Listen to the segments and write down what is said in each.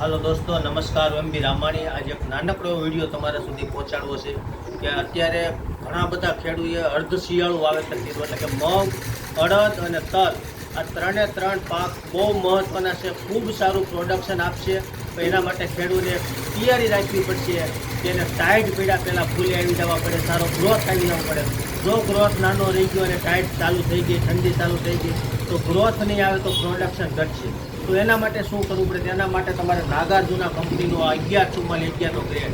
હાલો દોસ્તો, નમસ્કાર, એમ બી રામાણી. આજે એક નાનકડો વીડિયો તમારા સુધી પહોંચાડવો છે કે અત્યારે ઘણા બધા ખેડૂએ અર્ધ શિયાળું વાવેતર કર્યું, એટલે કે મગ, અડદ અને તલ આ ત્રણે ત્રણ પાક બહુ મહત્ત્વના છે. ખૂબ સારું પ્રોડક્શન આપશે. તો એના માટે ખેડૂતે તૈયારી રાખવી પડશે. કે એને ટાઈટ પીડા પહેલાં ફૂલે આવી જવા પડે, સારો ગ્રોથ આવી જવો પડે. જો ગ્રોથ નાનો રહી ગયો અને ટાઈટ ચાલુ થઈ ગઈ, ઠંડી ચાલુ થઈ ગઈ, તો ગ્રોથ નહીં આવે તો પ્રોડક્શન ઘટશે. તો એના માટે શું કરવું પડે? તેના માટે તમારે નાગાર્જુના કંપનીનો અગિયાર ચુમ્માલીસ અગિયારનો ગ્રેડ.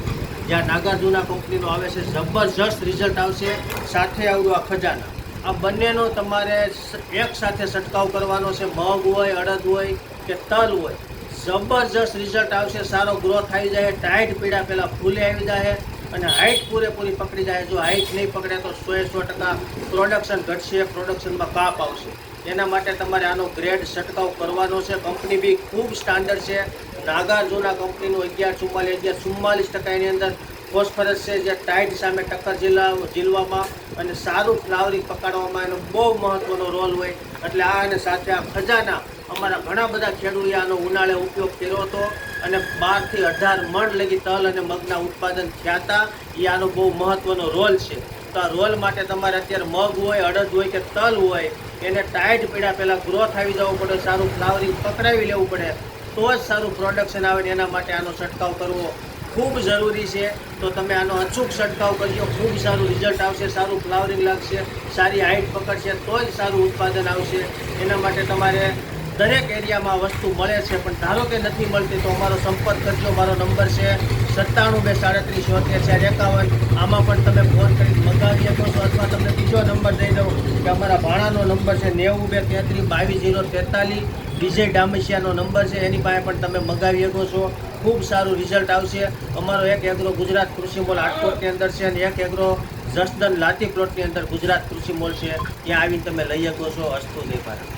જ્યાં નાગાર્જુના કંપનીનો આવે છે, જબરજસ્ત રિઝલ્ટ આવશે. સાથે આવડું આ ખજાના. આ બંનેનો તમારે એક સાથે છંટકાવ કરવાનો છે. મગ હોય, અડદ હોય કે તલ હોય. જબરજસ્ત રિઝલ્ટ આવશે. સારો ગ્રોથ આવી જાય. ટાઈટ પીડા પહેલાં ફૂલે આવી જાય અને હાઇટ પૂરેપૂરી પકડી જાય. જો હાઇટ નહીં પકડે તો સો સો ટકા પ્રોડક્શન ઘટશે. પ્રોડક્શનમાં કાપ આવશે. એના માટે તમારે આનો ગ્રેડ છંટકાવ કરવાનો છે. કંપની બી ખૂબ સ્ટાન્ડર્ડ છે. નાગાર્જુના કંપનીનું અગિયાર ચુમ્માલીસ અગિયાર ચુમ્માલીસ ટકા એની અંદર ફોસ્ફરસ છે, જે ટાઇડ સામે ટક્કર ઝીલા ઝીલવામાં અને સારું ફ્લાવરિંગ પકડવામાં એનો બહુ મહત્ત્વનો રોલ હોય. એટલે આ અને સાથે આ ખજાના અમારા ઘણા બધા ખેડૂતોએ આનો ઉનાળે ઉપયોગ કર્યો હતો અને બારથી અઢાર મણ લગી તલ અને મગના ઉત્પાદન થયા હતા. એ આનો બહુ મહત્ત્વનો રોલ છે. તો આ રોલ માટે તમારે અત્યારે મગ હોય, અડદ હોય કે તલ હોય, એને ટાઈટ પીડા પહેલાં ગ્રોથ આવી જવું પડે, સારું ફ્લાવરિંગ પકડાવી લેવું પડે. તો જ સારું પ્રોડક્શન આવે ને એના માટે આનો છંટકાવ કરવો ખૂબ જરૂરી છે. તો તમે આનો અચૂક છંટકાવ કરજો. ખૂબ સારું રિઝલ્ટ આવશે, સારું ફ્લાવરિંગ લાગશે, સારી હાઇટ પકડશે, તો જ સારું ઉત્પાદન આવશે. એના માટે તમારે દરેક એરિયામાં વસ્તુ મળે છે. પણ ધારો કે નથી મળતી તો અમારો સંપર્ક કરજો. મારો નંબર છે સત્તાણું બે સાડત્રીસ છોતેર ચાર એકાવન. આમાં પણ તમે ફોન કરી મંગાવી શકો છો. અથવા તમને બીજો નંબર દઈ દઉં કે અમારા ભાણાનો નંબર છે નેવું બે તેત્રીસ બાવીસ જીરો તેતાલીસ. વિજય ડામસિયાનો નંબર છે, એની પાસે પણ તમે મંગાવી શકો છો. ખૂબ સારું રિઝલ્ટ આવશે. અમારો એક એગ્રો ગુજરાત કૃષિ મોલ આટકોટની અંદર છે અને એક એગ્રો જસદન લાતી પ્લોટની અંદર ગુજરાત કૃષિ મોલ છે. ત્યાં આવીને તમે લઈ શકો છો અસ્તુ દેખાડા